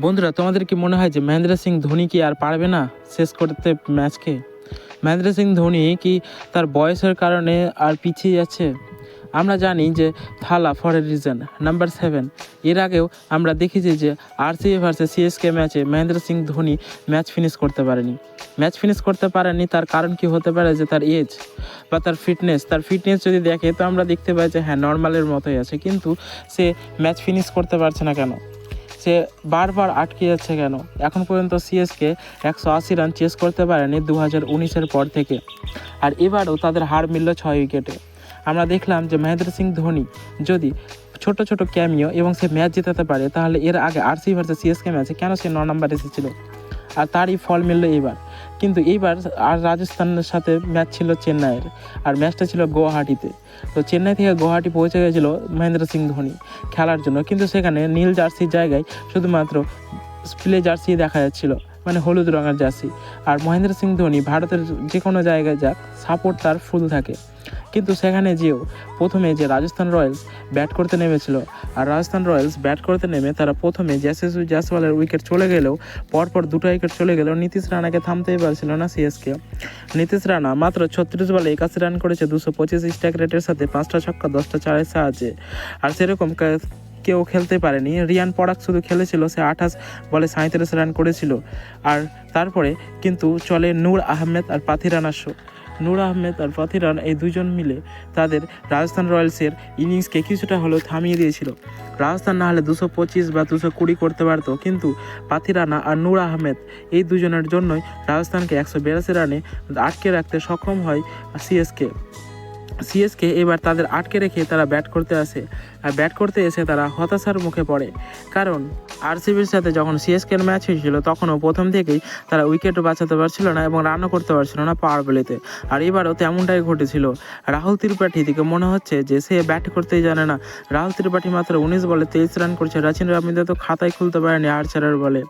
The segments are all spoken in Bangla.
বন্ধুরা, তোমাদের কি মনে হয় যে মহেন্দ্র সিং ধোনি কি আর পারবে না শেষ করতে ম্যাচকে? মহেন্দ্র সিং ধোনি কি তার বয়সের কারণে আর পিছিয়ে যাচ্ছে? আমরা জানি যে Thala for a reason number seven এর আগেও আমরা দেখেছি যে আরসিবি ভার্সেস সিএসকে ম্যাচে মহেন্দ্র সিং ধোনি ম্যাচ ফিনিশ করতে পারেনি। ম্যাচ ফিনিশ করতে পারেনি, তার কারণ কি হতে পারে যে তার এজ বা তার ফিটনেস তার ফিটনেস যদি দেখে, তো আমরা দেখতে পাই যে হ্যাঁ নর্মালের মতোই আছে, কিন্তু সে ম্যাচ ফিনিশ করতে পারছে না কেন? সে বারবার আটকে যাচ্ছে কেন? এখন পর্যন্ত সিএসকে একশো আশি রান চেস করতে পারেনি দু হাজার উনিশের পর থেকে। আর এবারও তাদের হার মিলল ছয় উইকেটে। আমরা দেখলাম যে মহেন্দ্র সিং ধোনি যদি ছোট ছোট ক্যামিও এবং সে ম্যাচ জেতাতে পারে, তাহলে এর আগে আরসি ভার্সেস সিএসকে ম্যাচে কেন সে ন নম্বর এসেছিল? আর তারই ফল মিলল এইবার কিন্তু এইবার আর রাজস্থানের সাথে ম্যাচ ছিল চেন্নাইয়ের। আর ম্যাচটা ছিল গুয়াহাটিতে। তো চেন্নাই থেকে গুয়াহাটি পৌঁছে গেছিল মহেন্দ্র সিং ধোনি খেলার জন্য। কিন্তু সেখানে নীল জার্সির জায়গায় শুধুমাত্র স্প্লে জার্সি দেখা যাচ্ছিল। মানে হলুদ রঙের জার্সি। আর মহেন্দ্র সিং ধোনি ভারতের যে কোনো জায়গায় যাক সাপোর্ট তার ফুল থাকে। কিন্তু সেখানে যেও, প্রথমে যে রাজস্থান রয়্যালস ব্যাট করতে নেমেছিল, আর রাজস্থান রয়্যালস ব্যাট করতে নেমে তারা প্রথমে জ্যাসেসু জাসওয়ালের উইকেট চলে গেলেও, পরপর দুটো উইকেট চলে গেলেও নীতিশ রানাকে থামতেই পারছিল না সিএসকে নীতিশ রানা মাত্র ছত্রিশ বলে একাশি রান করেছে, দুশো পঁচিশ স্ট্রাইক রেটের সাথে পাঁচটা ছক্কা, দশটা চারের সাহায্যে। আর সেরকম কেউ খেলতে পারেনি। রিয়ান পরাগ শুধু খেলেছিল, সে আঠাশ বলে সাঁত্রিশ রান করেছিল। আর তারপরে কিন্তু চলে নূর আহমেদ আর পাথিরানার শো। নূর আহমেদ আর পাথিরান এই দুজন মিলে তাদের রাজস্থান রয়্যালসের ইনিংসকে কিছুটা হলেও থামিয়ে দিয়েছিল। রাজস্থান না হলে দুশো পঁচিশ বা দুশো কুড়ি করতে পারতো, কিন্তু পাথিরানা আর নূর আহমেদ এই দুজনের জন্যই রাজস্থানকে একশো বিরাশি রানে আটকে রাখতে সক্ষম হয় সিএসকে। সিএসকে এবার তাদের আটকে রেখে তারা ব্যাট করতে আসে, আর ব্যাট করতে এসে তারা হতাশার মুখে পড়ে। কারণ আরসিবির সাথে যখন সিএসকের ম্যাচ হয়েছিল, তখনও প্রথম থেকেই তারা উইকেটও বাঁচাতে পারছিল না এবং রানও করতে পারছিল না পাওয়ার প্লেতে। আর এবারও তেমনটাই ঘটেছিল। রাহুল ত্রিপাঠী দিকে মনে হচ্ছে যে সে ব্যাট করতেই জানে না। রাহুল ত্রিপাঠী মাত্র উনিশ বলে তেইশ রান করছে। রাচিন রবীন্দ্র তো খাতায় খুলতে পারেনি আর্চারের বলে।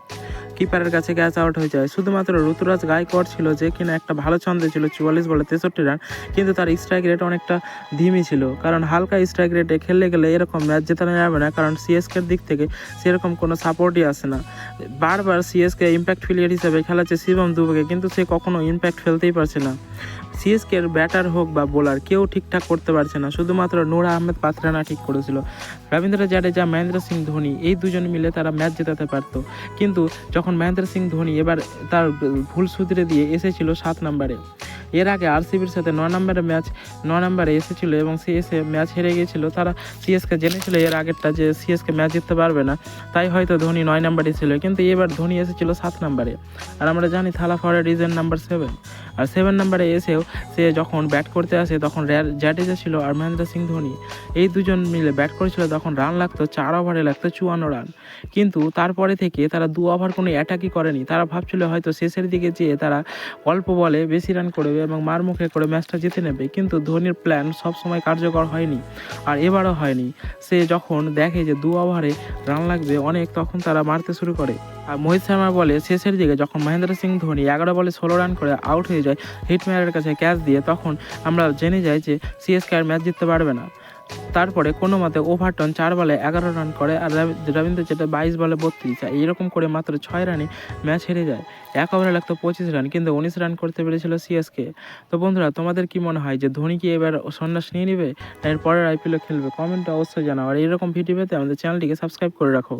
কিপারের কাছে ক্যাচ আউট হয়ে যায়। শুধুমাত্র ঋতুরাজ গায়কর ছিল যে কিনা একটা ভালো ছন্দে ছিল, চুয়াল্লিশ বলে তেষট্টি রান, কিন্তু তার স্ট্রাইক রেট অনেকটা ধিমি ছিল। কারণ হালকা স্ট্রাইক রেটে খেললে গেলে এরকম ম্যাচ জেতানো যাবে না, কারণ সিএসকের দিক থেকে সেরকম কোনো সাপোর্টই আসে না। বারবার সিএসকে ইম্প্যাক্ট ফিলিয়ার হিসেবে খেলাচ্ছে শিবম দুবেকে, কিন্তু সে কখনো ইম্প্যাক্ট ফেলতেই পারছে না। সিএসকে এর ব্যাটার হোক বা বোলার, কেউ ঠিকঠাক করতে পারছে না। শুধুমাত্র নূর আহমেদ পাথরানা ঠিক করেছিল। রবীন্দ্র জাডেজা, মহেন্দ্র সিং ধোনি, এই দুজন মিলে তারা ম্যাচ জেতাতে পারতো। কিন্তু যখন মহেন্দ্র সিং ধোনি এবার তার ভুল সুধরে দিয়ে এসেছিল সাত নম্বরে, এর আগে আরসিবির সাথে ন নম্বরে ম্যাচ, ন নম্বরে এসেছিল এবং সে এসে ম্যাচ হেরে গিয়েছিল। তারা সিএসকে জেনেছিল এর আগেরটা যে সিএসকে ম্যাচ জিততে পারবে না, তাই হয়তো ধোনি নয় নম্বরে ছিল। কিন্তু এবার ধোনি এসেছিল সাত নম্বরে। আর আমরা জানি থালা ফরের রিজন নাম্বার সেভেন। আর সেভেন নাম্বারে এসেও সে যখন ব্যাট করতে আসে, তখন জাডেজা ছিল আর মহেন্দ্র সিং ধোনি। এই দুজন মিলে ব্যাট করেছিল, তখন রান লাগতো, চার ওভারে লাগতো চুয়ান্ন রান কিন্তু তারপরে থেকে তারা দু ওভার কোনো অ্যাটাকই করেনি। তারা ভাবছিল হয়তো শেষের দিকে যেয়ে তারা অল্প বলে বেশি রান করবে এবং মার মুখে করে ম্যাচটা জিতে নেবে। কিন্তু ধোনির প্ল্যান সবসময় কার্যকর হয়নি আর এবারও হয়নি। সে যখন দেখে যে দু ওভারে রান লাগবে অনেক, তখন তারা মারতে শুরু করে। আর মোহিত শর্মা বলে শেষের দিকে যখন মহেন্দ্র সিং ধোনি এগারো বলে ষোলো রান করে আউট হয়ে যায় হিটম্যানের কাছে ক্যাচ দিয়ে তখন আমরা জেনে যাই যে সিএসকে আর ম্যাচ জিততে পারবে না তারপরে কোনো মতে ওভারটন চার বলে এগারো রান করে আর রবি- রবীন্দ্র যেটা বাইশ বলে বত্রিশ এইরকম করে মাত্র ছয় রানে ম্যাচ হেরে যায় এক ওভারে লাগতো পঁচিশ রান কিন্তু উনিশ রান করতে পেরেছিল সিএসকে তো বন্ধুরা তোমাদের কি মনে হয় যে ধোনি কি এবার সন্ন্যাস নিয়ে নেবে এর পরের আইপিএলও খেলবে কমেন্টে অবশ্যই জানাও আর এরকম ভিডিও পেতে আমাদের চ্যানেলটিকে সাবস্ক্রাইব করে রাখো